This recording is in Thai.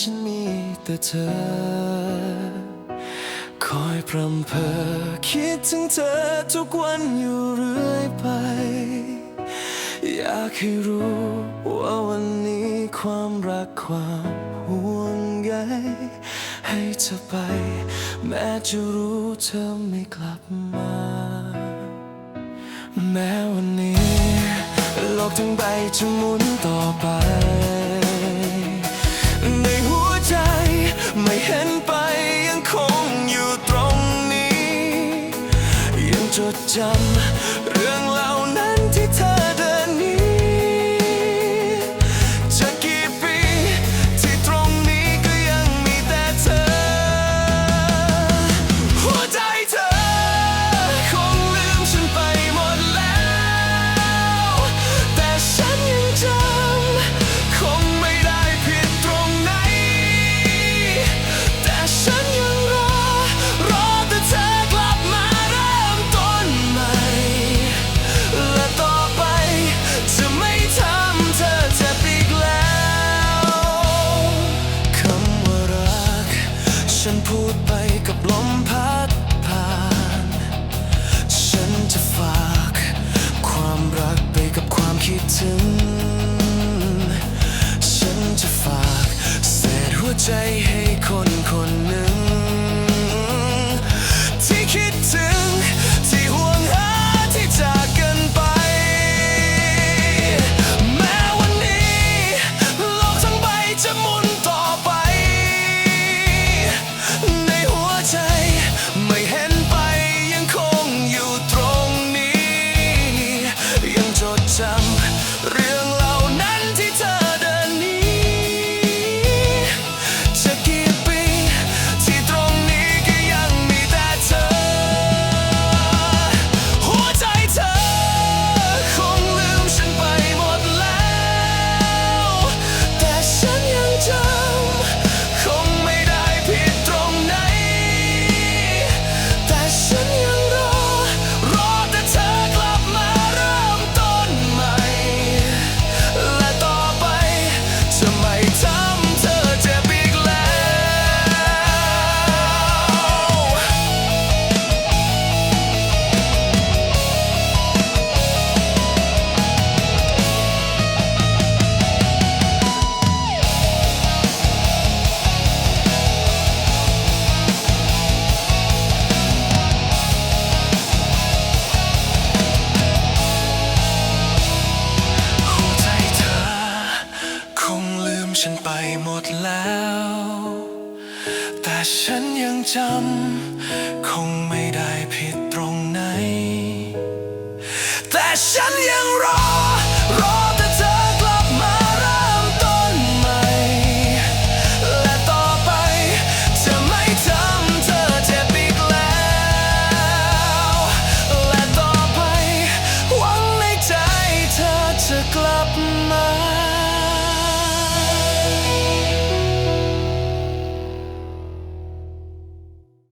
ฉันมีแต่เธอ คอยพรำเพอคิดถึงเธอทุกวันอยู่เรื่อยไป อยากให้รู้ว่าวันนี้ความรักความห่วงใยให้เธอไป แม้จะรู้เธอไม่กลับมา แม้วันนี้ โลกทั้งใบจะหมุนต่อไป จำเรื่องเหล่านั้นที่เธอ ฉันพูดไปกับลมพัดผ่าน ฉันจะฝากความรักไปกับความคิดถึง ฉันจะฝากเศษหัวใจให้คนคน หมดแล้ว แต่ฉันยังจำ คงไม่ได้ผิดตรงไหน แต่ฉันยัง